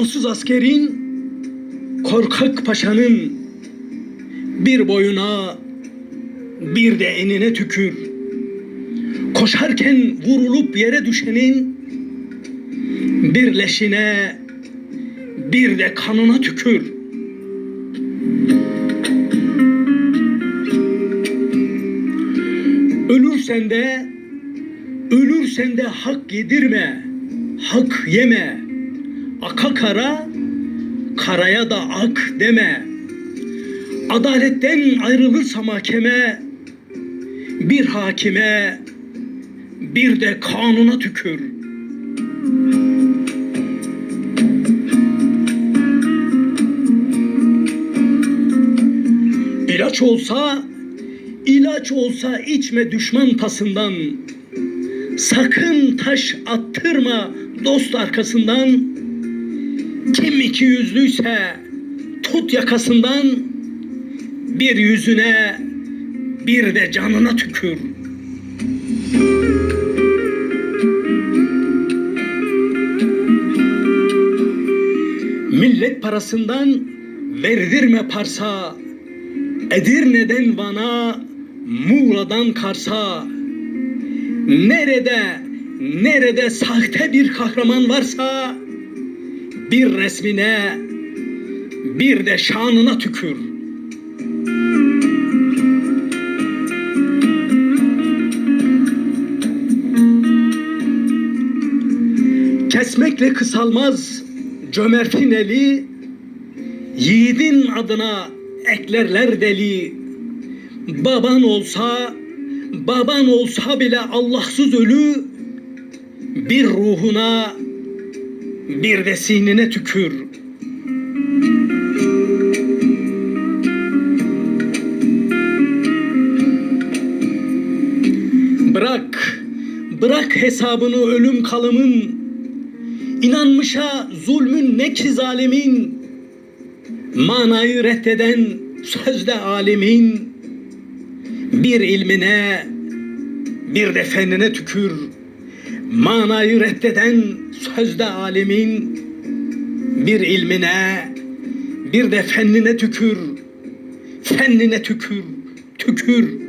Korkusuz askerin, korkak paşanın bir boyuna bir de enine tükür. Koşarken vurulup yere düşenin bir leşine bir de kanına tükür. Ölürsen de ölürsen de hak yedirme, hak yeme. Aka kara, karaya da ak deme. Adaletten ayrılırsa mahkeme, bir hakime, bir de kanuna tükür. İlaç olsa, ilaç olsa içme düşman tasından. Sakın taş attırma dost arkasından. Kim iki yüzlüyse tut yakasından. Bir yüzüne bir de canına tükür. Millet parasından verdirme parsa. Edirne'den Van'a, Muğla'dan Kars'a. Nerede, nerede sahte bir kahraman varsa bir resmine, bir de şanına tükür. Kesmekle kısalmaz cömertin eli, yiğidin adına eklerler deli. Baban olsa, baban olsa bile Allahsız ölü, bir ruhuna, bir de sinine tükür. Bırak, bırak hesabını ölüm kalımın, İnanmışa zulmün ne ki zalimin, manayı reddeden sözde alimin, bir ilmine, bir de fennine tükür manayı reddeden sözde alimin bir ilmine bir de fennine tükür fennine tükür tükür.